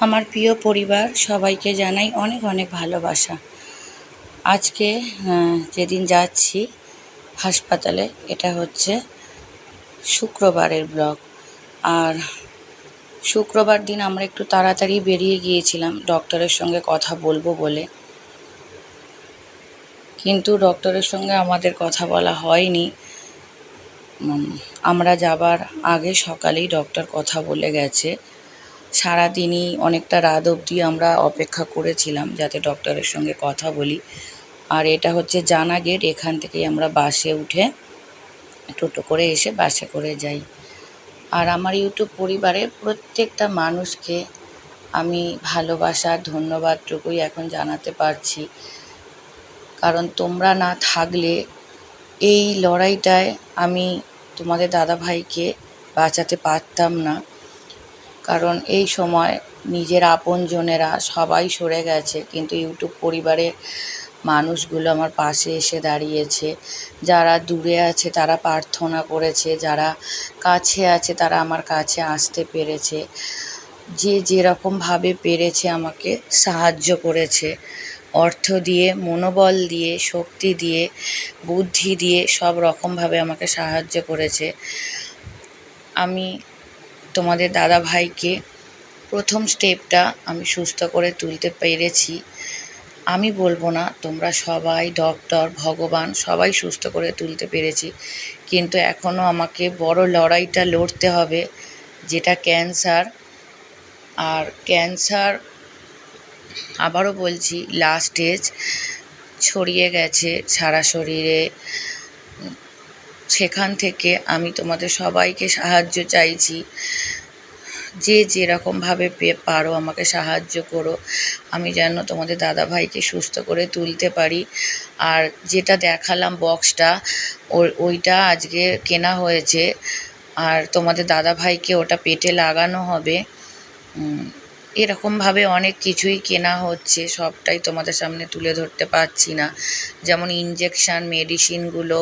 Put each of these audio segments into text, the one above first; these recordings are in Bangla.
আমার প্রিয় পরিবার সবাইকে জানাই অনেক অনেক ভালোবাসা। আজকে যেদিন যাচ্ছি হাসপাতালে, এটা হচ্ছে শুক্রবারের ব্লগ। আর শুক্রবার দিন আমরা একটু তাড়াতাড়ি বেরিয়ে গিয়েছিলাম, ডক্টরের সঙ্গে কথা বলব বলে। কিন্তু ডক্টরের সঙ্গে আমাদের কথা বলা হয়নি। আমরা যাবার আগে সকালেই ডক্টর কথা বলে গেছে। সারাদিনই অনেকটা রাত অবধি আমরা অপেক্ষা করেছিলাম যাতে ডক্টরের সঙ্গে কথা বলি। আর এটা হচ্ছে জানা গেট, এখান থেকেই আমরা বাসে উঠে টোটো করে এসে বাসে করে যাই। আর আমার ইউটিউব পরিবারের প্রত্যেকটা মানুষকে আমি ভালোবাসা, ধন্যবাদটুকুই এখন জানাতে পারছি। কারণ তোমরা না থাকলে এই লড়াইটায় আমি তোমাদের দাদাভাইকে বাঁচাতে পারতাম না। কারণ এই সময় নিজের আপনজনেরা সবাই সরে গেছে। কিন্তু ইউটিউব পরিবারের মানুষগুলো আমার পাশে এসে দাঁড়িয়েছে। যারা দূরে আছে, তারা প্রার্থনা করেছে। যারা কাছে আছে, তারা আমার কাছে আসতে পেরেছে। যে যেরকমভাবে পেরেছে, আমাকে সাহায্য করেছে। অর্থ দিয়ে, মনোবল দিয়ে, শক্তি দিয়ে, বুদ্ধি দিয়ে সব রকমভাবে আমাকে সাহায্য করেছে। আমি তোমাদের দাদা ভাইকে প্রথম স্টেপটা আমি সুস্থ করে তুলতে পেরেছি। আমি বলব না, তোমরা সবাই ডক্টর ভগবান, সবাই সুস্থ করে তুলতে পেরেছি। কিন্তু এখনও আমাকে বড় লড়াইটা লড়তে হবে, যেটা ক্যান্সার আর ক্যান্সার আবারও বলছি লাস্ট স্টেজ ছড়িয়ে গেছে সারা শরীরে। সেখান থেকে আমি তোমাদের সবাইকে সাহায্য চাইছি। যে যেরকমভাবে পে- পারো আমাকে সাহায্য করো। আমি যেন তোমাদের দাদাভাইকে সুস্থ করে তুলতে পারি। আর যেটা দেখালাম বক্সটা, ওই, ওইটা আজকে কেনা হয়েছে। আর তোমাদের দাদাভাইকে ওটা পেটে লাগানো হবে। এরকমভাবে অনেক কিছুই কেনা হচ্ছে, সবটাই তোমাদের সামনে তুলে ধরতে পারছি না। যেমন ইঞ্জেকশান মেডিসিনগুলো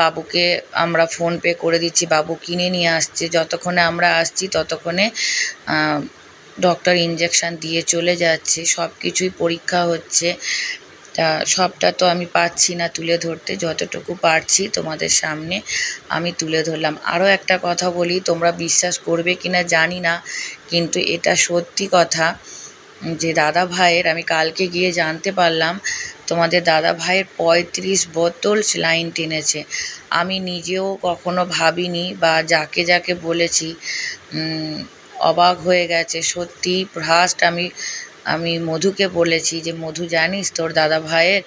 বাবুকে আমরা ফোনপে করে দিচ্ছি, বাবু কিনে নিয়ে আসছে। যতক্ষণে আমরা আসছি, ততক্ষণে ডক্টর ইঞ্জেকশান দিয়ে চলে যাচ্ছে। সব কিছুই পরীক্ষা হচ্ছে। তা সবটা তো আমি পাচ্ছি না তুলে ধরতে, যতটুকু পারছি তোমাদের সামনে আমি তুলে ধরলাম। আরও একটা কথা বলি, তোমরা বিশ্বাস করবে কি না জানি না, কিন্তু এটা সত্যি কথা যে দাদা ভাইয়ের, আমি কালকে গিয়ে জানতে পারলাম, তোমাদের দাদা ভাইয়ের পঁয়ত্রিশ বোতল স্যালাইন টেনেছে। আমি নিজেও কখনো ভাবিনি বা যাকে যাকে বলেছি অবাক হয়ে গেছে। সত্যি ফার্স্ট আমি আমি মধুকে বলেছি যে, মধু, জানিস তোর দাদা ভাইয়ের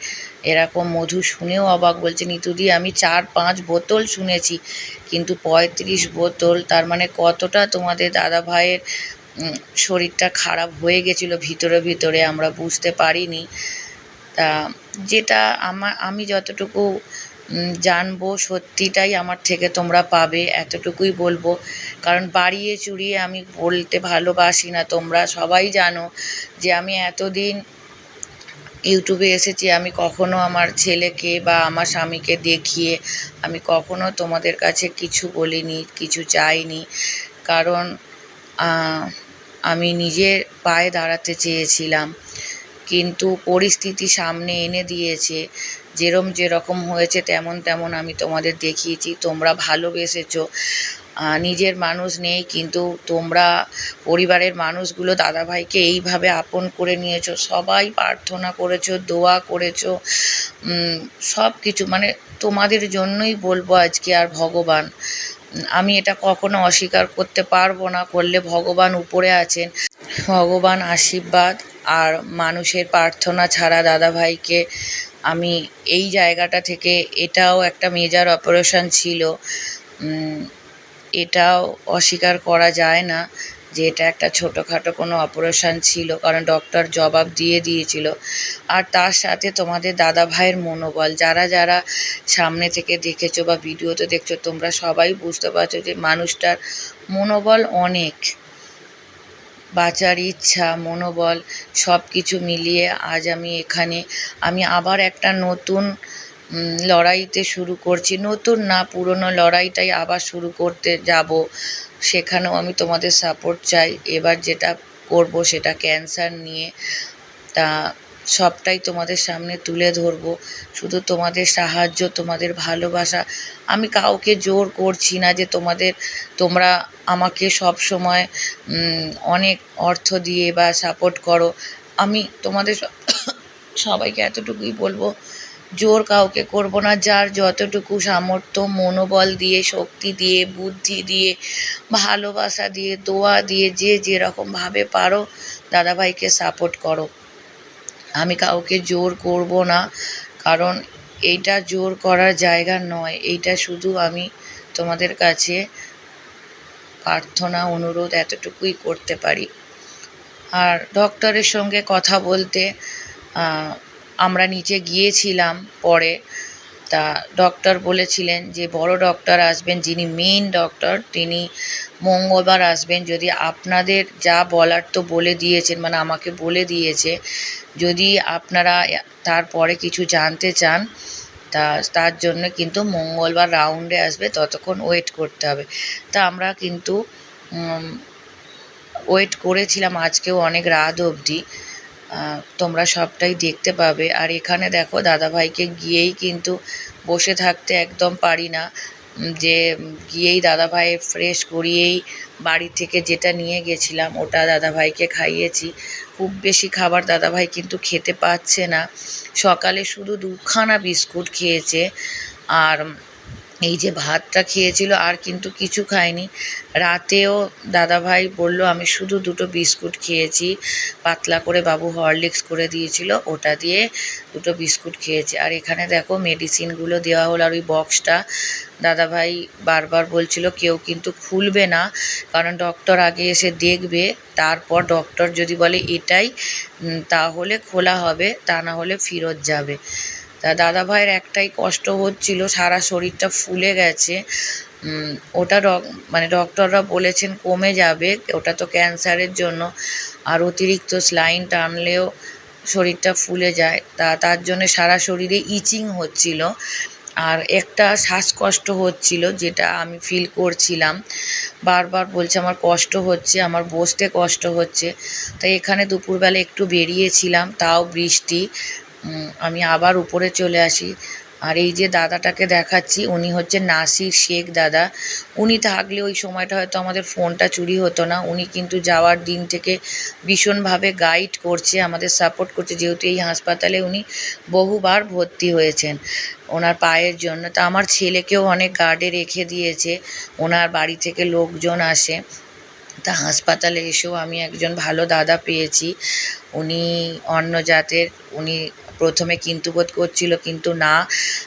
এরকম মধু শুনেও অবাক বলছে নিতুদি আমি চার পাঁচ বোতল শুনেছি, কিন্তু পঁয়ত্রিশ বোতল, তার মানে কতটা তোমাদের দাদা ভাইয়ের শরীরটা খারাপ হয়ে গেছিল ভিতরে ভিতরে, আমরা বুঝতে পারিনি। তা, যেটা আমার আমি যতটুকু জানব সত্যিটাই আমার থেকে তোমরা পাবে, এতটুকুই বলব। কারণ বাড়িয়ে চুরিয়ে আমি বলতে ভালোবাসি না, তোমরা সবাই জানো যে আমি এতদিন ইউটিউবে এসেছি, আমি কখনো আমার ছেলেকে বা আমার স্বামীকে দেখিয়ে আমি কখনো তোমাদের কাছে কিছু বলিনি, কিছু চাইনি। কারণ আমি নিজের পায়ে দাঁড়াতে চেয়েছিলাম, কিন্তু পরিস্থিতি সামনে এনে দিয়েছে। যেরম যেরকম হয়েছে তেমন তেমন আমি তোমাদের দেখিয়েছি, তোমরা ভালোবেসেছো। নিজের মানুষ নেই, কিন্তু তোমরা পরিবারের মানুষগুলো দাদাভাইকে এইভাবে আপন করে নিয়েছো। সবাই প্রার্থনা করেছ, দোয়া করেছ সব কিছু মানে তোমাদের জন্যই বলব আজকে আর ভগবান। আমি এটা কখনো অস্বীকার করতে পারব না, করলে ভগবান উপরে আছেন। ভগবান আশীর্বাদ আর মানুষের প্রার্থনা ছাড়া দাদাভাইকে আমি এই জায়গাটা থেকে এটাও একটা মেজার অপারেশন ছিল। এটাও অস্বীকার করা যায় না যে এটা একটা ছোটোখাটো কোনো অপারেশান ছিল, কারণ ডক্টর জবাব দিয়ে দিয়েছিল। আর তার সাথে তোমাদের দাদা ভাইয়ের মনোবল, যারা যারা সামনে থেকে দেখেছ বা ভিডিওতে দেখছ, তোমরা সবাই বুঝতে পারছ যে মানুষটার মনোবল অনেক। বাঁচার ইচ্ছা, মনোবল সব কিছু মিলিয়ে আজ আমি এখানে। আমি আবার একটা নতুন লড়াইতে শুরু করছি। নতুন না, পুরনো লড়াইটাই আবার শুরু করতে যাব। সেখানেও আমি তোমাদের সাপোর্ট চাই। এবার যেটা করব সেটা ক্যান্সার নিয়ে তা সবটাই তোমাদের সামনে তুলে ধরবো। শুধু তোমাদের সাহায্য, তোমাদের ভালোবাসা। আমি কাউকে জোর করছি না যে তোমাদের, তোমরা আমাকে সব সময় অনেক অর্থ দিয়ে বা সাপোর্ট করো। আমি তোমাদের সবাইকে এতটুকুই বলব, জোর কাউকে করব না। যার যতটুকু সামর্থ্য, মনোবল দিয়ে, শক্তি দিয়ে, বুদ্ধি দিয়ে, ভালোবাসা দিয়ে, দোয়া দিয়ে, যে যেরকমভাবে পারো, দাদাভাইকে সাপোর্ট করো। আমি কাউকে জোর করব না, কারণ এইটা জোর করার জায়গা নয়। এইটা শুধু আমি তোমাদের কাছে প্রার্থনা, অনুরোধ এতটুকুই করতে পারি। আর ডক্টরের সঙ্গে কথা বলতে আমরা নিচে গিয়েছিলাম পরে। তা ডক্টর বলেছিলেন যে, বড় ডক্টর আসবেন যিনি মেন ডক্টর তিনি মঙ্গলবার আসবেন। যদি আপনাদের যা বলার তো বলে দিয়েছেন মানে আমাকে বলে দিয়েছে, যদি আপনারা তারপরে কিছু জানতে চান, তা, তার জন্য কিন্তু মঙ্গলবার রাউন্ডে আসবে, ততক্ষণ ওয়েট করতে হবে। তা আমরা কিন্তু ওয়েট করেছিলাম, আজকেও অনেক রাত অবধি। তোমরা সবটাই দেখতে পাবে। আর এখানে দেখো, দাদাভাইকে গিয়েই কিন্তু বসে থাকতে একদম পারি না। যে গিয়েই দাদাভাই ফ্রেশ করিয়েই বাড়ি থেকে যেটা নিয়ে গেছিলাম, ওটা দাদাভাইকে খাইয়েছি। খুব বেশি খাবার দাদাভাই কিন্তু খেতে পাচ্ছে না। সকালে শুধু দুখানা বিস্কুট খেয়েছে। আর এই যে ভাতটা খেয়েছিল, আর কিন্তু কিছু খায়নি। রাতেও দাদাভাই বলল, আমি শুধু দুটো বিস্কুট খেয়েছি। পাতলা করে বাবু হরলিক্স করে দিয়েছিল, ওটা দিয়ে দুটো বিস্কুট খেয়েছে। আর এখানে দেখো মেডিসিনগুলো দেওয়া হলো, আর ওই বক্সটা দাদাভাই বারবার বলছিল, কেউ কিন্তু খুলবে না, কারণ ডক্টর আগে এসে দেখবে, তারপর ডক্টর যদি বলে এটাই তাহলে খোলা হবে, তা না হলে ফেরত যাবে। তা দাদাভাইয়ের একটাই কষ্ট হচ্ছিল, সারা শরীরটা ফুলে গেছে। ওটা ডক- মানে ডক্টররা বলেছেন কমে যাবে, ওটা তো ক্যান্সারের জন্য। আর অতিরিক্ত স্লাইন টানলেও শরীরটা ফুলে যায়। তা, তার জন্য সারা শরীরে ইচিং হচ্ছিল। আর একটা শ্বাসকষ্ট হচ্ছিল, যেটা আমি ফিল করছিলাম। বারবার বলছে, আমার কষ্ট হচ্ছে, আমার বসতে কষ্ট হচ্ছে। তাই এখানে দুপুরবেলা একটু বেরিয়েছিলাম, তাও বৃষ্টি। আমি আবার উপরে চলে আসি। আর এই যে দাদাটাকে দেখাচ্ছি, উনি হচ্ছে নাসির শেখ দাদা। উনি থাকলে ওই সময়টা হয়তো আমাদের ফোনটা চুরি হতো না। উনি কিন্তু যাওয়ার দিন থেকে ভীষণভাবে গাইড করছে, আমাদের সাপোর্ট করছে। যেহেতু এই হাসপাতালে উনি বহুবার ভর্তি হয়েছেন ওনার পায়ের জন্য। তা আমার ছেলেকেও অনেক গার্ডে রেখে দিয়েছে। ওনার বাড়ি থেকে লোকজন আসে। তা হাসপাতালে এসেও আমি একজন ভালো দাদা পেয়েছি। উনি অন্য জাতের, উনি প্রথমে কিন্তু বোধ করছিল, কিন্তু না।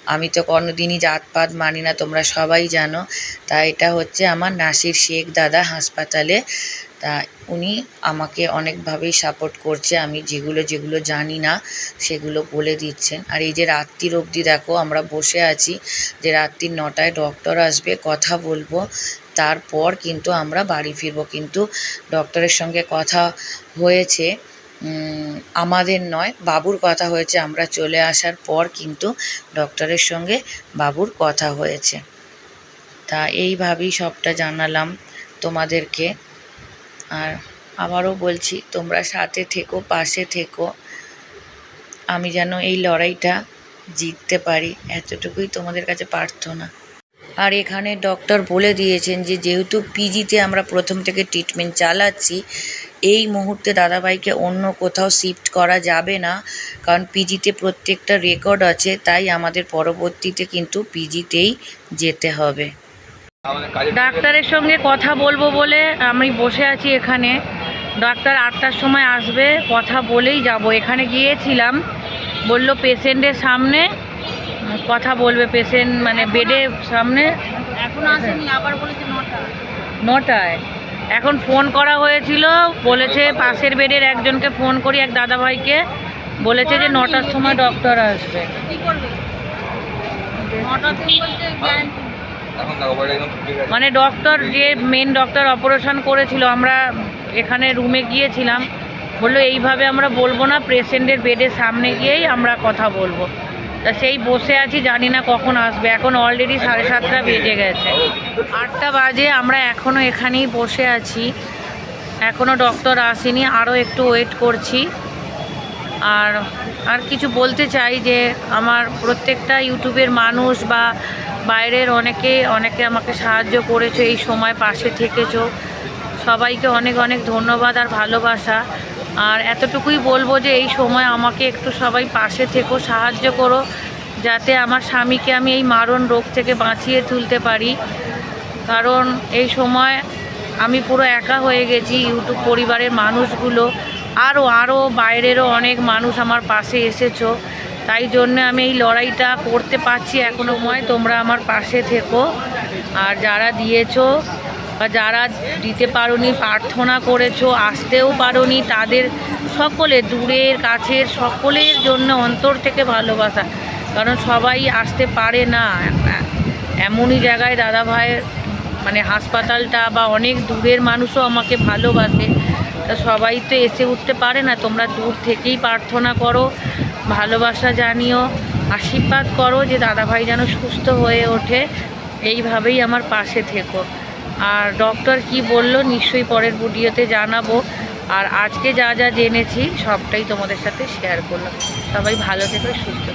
আমি তো কোনোদিনই জাতপাত মানি না, তোমরা সবাই জানো। তা এটা হচ্ছে আমার নাসির শেখ দাদা হাসপাতালে। তা উনি আমাকে অনেকভাবেই সাপোর্ট করছে, আমি যেগুলো যেগুলো জানি না, সেগুলো বলে দিচ্ছেন। আর এই যে রাত্রির অবধি দেখো, আমরা বসে আছি যে রাত্রির নটায় ডক্টর আসবে, কথা বলব। তারপর কিন্তু আমরা বাড়ি ফিরবো। কিন্তু ডক্টরের সঙ্গে কথা হয়েছে আমাদের নয়, বাবুর কথা হয়েছে। আমরা চলে আসার পর কিন্তু ডক্টরের সঙ্গে বাবুর কথা হয়েছে। তা এইভাবেই সবটা জানালাম তোমাদেরকে। আর আবারও বলছি, তোমরা সাথে থেকো, পাশে থেকো। আমি যেন এই লড়াইটা জিততে পারি, এতটুকুই তোমাদের কাছে প্রার্থনা। আর এখানে ডক্টর বলে দিয়েছেন যে, যেহেতু পিজিতে আমরা প্রথম থেকে ট্রিটমেন্ট চালাচ্ছি এই মুহূর্তে দাদাভাইকে অন্য কোথাও শিফট করা যাবে না কারণ পিজিতে প্রত্যেকটা রেকর্ড আছে তাই আমাদের পরবর্তীতে কিন্তু পিজিতেই যেতে হবে। ডাক্তারের সঙ্গে কথা বলব বলে আমি বসে আছি এখানে। ডাক্তার আটটার সময় আসবে কথা বলেই যাব। এখানে গিয়েছিলাম বলল পেশেন্টের সামনে কথা বলবে পেশেন্ট মানে বেডের সামনে। এখন আসেনি আবার বলেছে নটা নটায়? এখন ফোন করা হয়েছিল, বলেছে পাশের বেডের একজনকে ফোন করি, এক দাদাভাইকে। বলেছে যে নটার সময় ডক্টর আসবে। মানে ডক্টর যে মেন ডক্টর অপারেশন করেছিল, আমরা এখানে রুমে গিয়েছিলাম। বলল, এইভাবে আমরা বলব না পেশেন্টের বেডের সামনে গিয়েই আমরা কথা বলব। তা সেই বসে আছি, জানি না কখন আসবে। এখন অলরেডি সাড়ে সাতটা বেজে গেছে। আটটা বাজে, আমরা এখনও এখানেই বসে আছি। এখনও ডক্টর আসেনি আরও একটু ওয়েট করছি। আর আর কিছু বলতে চাই যে, আমার প্রত্যেকটা ইউটিউবের মানুষ বা বাইরের অনেকে অনেকে আমাকে সাহায্য করেছ, এই সময় পাশে থেকেছো। সবাইকে অনেক অনেক ধন্যবাদ আর ভালোবাসা। আর এতটুকুই বলব যে এই সময় আমাকে একটু সবাই পাশে থেকো, সাহায্য করো, যাতে আমার স্বামীকে আমি এই মারণ রোগ থেকে বাঁচিয়ে তুলতে পারি। কারণ এই সময় আমি পুরো একা হয়ে গেছি ইউটিউব পরিবারের মানুষগুলো, আরও আরও বাইরেরও অনেক মানুষ আমার পাশে এসেছ। তাই জন্য আমি এই লড়াইটা করতে পারছি এখনও সময় তোমরা আমার পাশে থেকো। আর যারা দিয়েছ বা যারা দিতে পারোনি, প্রার্থনা করেছ, আসতেও পারোনি, তাদের সকলে দূরের কাছের সকলের জন্য অন্তর থেকে ভালোবাসা। কারণ সবাই আসতে পারে না। এমনই জায়গায় দাদা ভাইয়ের মানে হাসপাতালটা বা অনেক দূরের মানুষও আমাকে ভালোবাসে। তা সবাই তো এসে উঠতে পারে না। তোমরা দূর থেকেই প্রার্থনা করো, ভালোবাসা জানিও, আশীর্বাদ করো যে দাদাভাই যেন সুস্থ হয়ে ওঠে। এইভাবেই আমার পাশে থেকো। আর ডক্টর কি বলল নিশ্চয়ই পরের ভিডিওতে জানাব। আর আজকে যা যা জেনেছি সবটাই তোমাদের সাথে শেয়ার করলাম। সবাই ভালো থেকে, সুস্থ